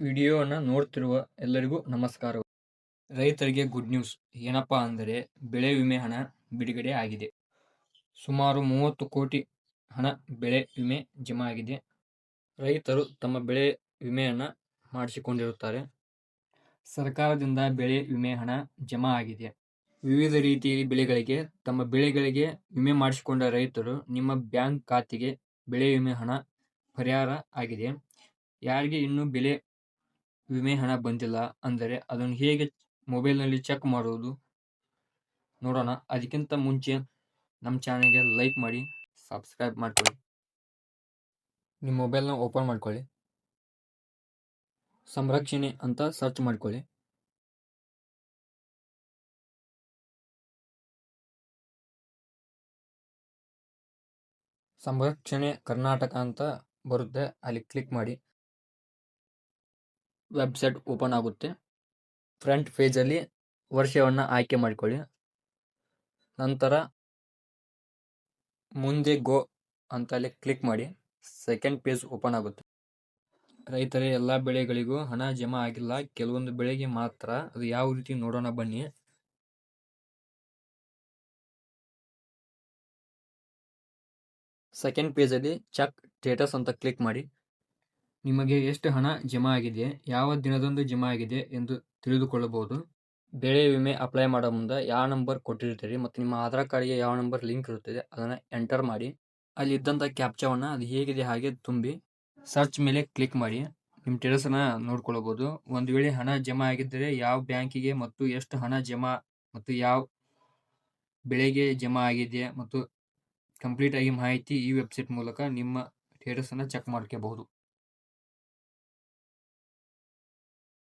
ವಿಡಿಯೋನ ನೋಡ್ತಿರುವ ಎಲ್ಲರಿಗೂ ನಮಸ್ಕಾರ. ರೈತರಿಗೆ ಗುಡ್ ನ್ಯೂಸ್ ಏನಪ್ಪ ಅಂದರೆ ಬೆಳೆ ವಿಮೆ ಹಣ ಬಿಡುಗಡೆ ಆಗಿದೆ. ಸುಮಾರು ಮೂವತ್ತು ಕೋಟಿ ಹಣ ಬೆಳೆ ವಿಮೆ ಜಮಾ ಆಗಿದೆ. ರೈತರು ತಮ್ಮ ಬೆಳೆ ವಿಮೆಯನ್ನು ಮಾಡಿಸಿಕೊಂಡಿರುತ್ತಾರೆ. ಸರ್ಕಾರದಿಂದ ಬೆಳೆ ವಿಮೆ ಹಣ ಜಮಾ ಆಗಿದೆ. ವಿವಿಧ ರೀತಿಯ ಬೆಳೆಗಳಿಗೆ, ತಮ್ಮ ಬೆಳೆಗಳಿಗೆ ವಿಮೆ ಮಾಡಿಸಿಕೊಂಡ ರೈತರು ನಿಮ್ಮ ಬ್ಯಾಂಕ್ ಖಾತೆಗೆ ಬೆಳೆ ವಿಮೆ ಹಣ ಪರಿಹಾರ ಆಗಿದೆ. ಯಾರಿಗೆ ಇನ್ನೂ ಬೆಳೆ ವಿಮೆ ಹಣ ಬಂದಿಲ್ಲ ಅಂದರೆ ಅದನ್ನು ಹೇಗೆ ಮೊಬೈಲ್ನಲ್ಲಿ ಚೆಕ್ ಮಾಡೋದು? ನೋಡೋಣ. ಅದಕ್ಕಿಂತ ಮುಂಚೆ ನಮ್ಮ ಚಾನಲ್ಗೆ ಲೈಕ್ ಮಾಡಿ, ಸಬ್ಸ್ಕ್ರೈಬ್ ಮಾಡ್ಕೊಳ್ಳಿ. ನಿಮ್ಮ ಮೊಬೈಲ್ನ ಓಪನ್ ಮಾಡ್ಕೊಳ್ಳಿ. ಸಂರಕ್ಷಣೆ ಅಂತ ಸರ್ಚ್ ಮಾಡ್ಕೊಳ್ಳಿ. ಸಂರಕ್ಷಣೆ ಕರ್ನಾಟಕ ಅಂತ ಬರುತ್ತೆ. ಅಲ್ಲಿ ಕ್ಲಿಕ್ ಮಾಡಿ. ವೆಬ್ಸೈಟ್ ಓಪನ್ ಆಗುತ್ತೆ. ಫ್ರಂಟ್ ಪೇಜಲ್ಲಿ ವರ್ಷವನ್ನು ಆಯ್ಕೆ ಮಾಡಿಕೊಳ್ಳಿ. ನಂತರ ಮುಂದೆ ಗೋ ಅಂತ ಅಲ್ಲಿ ಕ್ಲಿಕ್ ಮಾಡಿ. ಸೆಕೆಂಡ್ ಪೇಜ್ ಓಪನ್ ಆಗುತ್ತೆ. ರೈತರ, ಎಲ್ಲ ಬೆಳೆಗಳಿಗೂ ಹಣ ಜಮಾ ಆಗಿಲ್ಲ. ಕೆಲವೊಂದು ಬೆಳೆಗೆ ಮಾತ್ರ ಅದು ಯಾವ ರೀತಿ ನೋಡೋಣ ಬನ್ನಿ. ಸೆಕೆಂಡ್ ಪೇಜಲ್ಲಿ ಚೆಕ್ ಸ್ಟೇಟಸ್ ಅಂತ ಕ್ಲಿಕ್ ಮಾಡಿ. ನಿಮಗೆ ಎಷ್ಟು ಹಣ ಜಮಾ ಆಗಿದೆ ಯಾವ ದಿನದಂದು ಜಮಾ ಆಗಿದೆ ಎಂದು ತಿಳಿದುಕೊಳ್ಳಬಹುದು. ಬೆಳೆ ವಿಮೆ ಅಪ್ಲೈ ಮಾಡೋ ಮುಂದೆ ಯಾವ ನಂಬರ್ ಕೊಟ್ಟಿರ್ತೀರಿ ಮತ್ತು ನಿಮ್ಮ ಆಧಾರ್ ಕಾರ್ಡ್ಗೆ ಯಾವ ನಂಬರ್ ಲಿಂಕ್ ಇರುತ್ತದೆ ಅದನ್ನು ಎಂಟರ್ ಮಾಡಿ. ಅಲ್ಲಿ ಇದ್ದಂಥ ಕ್ಯಾಪ್ಚಾವನ್ನು ಅದು ಹೇಗಿದೆ ಹಾಗೆ ತುಂಬಿ ಸರ್ಚ್ ಮೇಲೆ ಕ್ಲಿಕ್ ಮಾಡಿ. ನಿಮ್ಮ ಟೆರಸನ್ನ ನೋಡ್ಕೊಳ್ಬೋದು. ಒಂದು ವೇಳೆ ಹಣ ಜಮಾ ಆಗಿದ್ದರೆ ಯಾವ ಬ್ಯಾಂಕಿಗೆ ಮತ್ತು ಎಷ್ಟು ಹಣ ಜಮಾ ಮತ್ತು ಯಾವ ಬೆಳೆಗೆ ಜಮಾ ಆಗಿದೆ ಮತ್ತು ಕಂಪ್ಲೀಟ್ ಆಗಿ ಮಾಹಿತಿ ಈ ವೆಬ್ಸೈಟ್ ಮೂಲಕ ನಿಮ್ಮ ಸ್ಟೇಟಸನ್ನು ಚೆಕ್ ಮಾಡ್ಕೋಬಹುದು